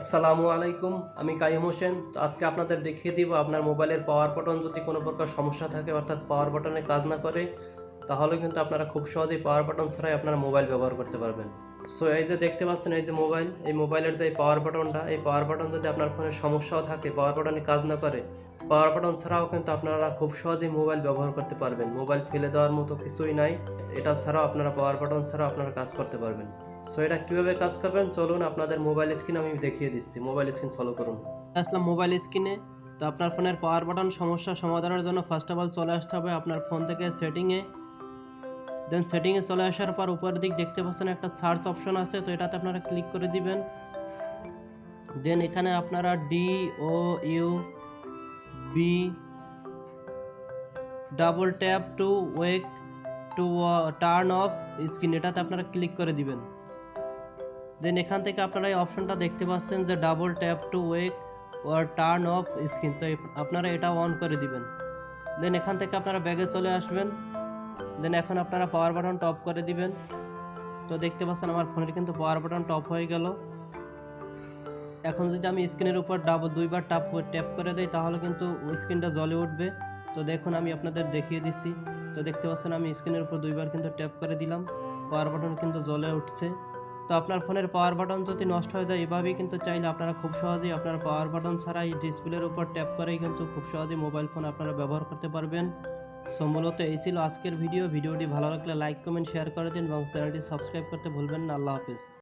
আসসালামু আলাইকুম, আমি কাইম হোসেন। তো আজকে আপনাদের দেখিয়ে দিব আপনার মোবাইলের পাওয়ার বাটন যদি কোনো প্রকার সমস্যা থাকে, অর্থাৎ পাওয়ার বাটনে কাজ না করে, তাহলে কিন্তু আপনারা খুব সহজেই পাওয়ার বাটন ছাড়াই আপনারা মোবাইল ব্যবহার করতে পারবেন। সো এই যে দেখতে পাচ্ছেন, এই যে মোবাইল, এই মোবাইলের যে পাওয়ার বাটনটা এই পাওয়ার বাটন যদি আপনার ফোনে সমস্যাও থাকে পাওয়ার বাটনে কাজ না করে পাওয়ার বাটন ছাড়াও কিন্তু আপনারা খুব সহজেই মোবাইল ব্যবহার করতে পারবেন। মোবাইল ফেলে দেওয়ার মতো কিছুই নাই, এটা ছাড়াও আপনারা পাওয়ার বাটন ছাড়াও আপনারা কাজ করতে পারবেন। সো এটা কীভাবে কাজ করবেন? চলুন আপনাদের মোবাইল স্ক্রিন আমি দেখিয়ে দিচ্ছি। মোবাইল স্ক্রিন ফলো করুন। আসলাম মোবাইল স্ক্রিনে তো আপনার ফোনের পাওয়ার বাটন সমস্যা সমাধানের জন্য ফার্স্ট অফ অল চলে আসতে হবে আপনার ফোন থেকে সেটিংয়ে দেন সেটিংয়ে চলে আসার পর উপরের দিক দেখতে পাচ্ছেন একটা সার্চ অপশন আছে, তো এটাতে আপনারা ক্লিক করে দিবেন। দেন এখানে আপনারা D O U B double tap to wake to turn off screen এটাতে আপনারা ক্লিক করে দিবেন। দেন এখান থেকে আপনারা এই অপশনটা দেখতে পাচ্ছেন যে double tap to wake or turn off screen তো আপনারা এটা অন করে দিবেন। দেন এখান থেকে আপনারা ব্যাগে চলে আসবেন। দেন এখন আপনারা পাওয়ার বাটন টপ করে দিবেন। তো দেখতে পাচ্ছেন আমার ফোনের কিন্তু পাওয়ার বাটন টপ হয়ে গেল। এখন যদি আমি স্ক্রিনের উপর ডাবল দুইবার টাপ ট্যাপ করে দেই, তাহলে কিন্তু স্ক্রিনটা জ্বলে উঠবে। তো দেখুন আমি আপনাদের দেখিয়ে দিচ্ছি। তো দেখতে পাচ্ছেন আমি স্ক্রিনের উপর দুইবার কিন্তু ট্যাপ করে দিলাম। পাওয়ার বাটন কিন্তু জ্বলে উঠছে। তো আপনার ফোনের পাওয়ার বাটন যদি নষ্ট হয়ে যায়, এভাবেই কিন্তু চাইলে আপনারা খুব সহজেই আপনার পাওয়ার বাটন ছাড়াই ডিসপ্লের উপর ট্যাপ করেই কিন্তু খুব সহজেই মোবাইল ফোন আপনারা ব্যবহার করতে পারবেন। সো মূলত এই ছিল আজকের ভিডিও। ভিডিওটি ভালো লাগলে লাইক, কমেন্ট, শেয়ার করে দিন এবং চ্যানেলটি সাবস্ক্রাইব করতে ভুলবেন না। আল্লাহ হাফেজ।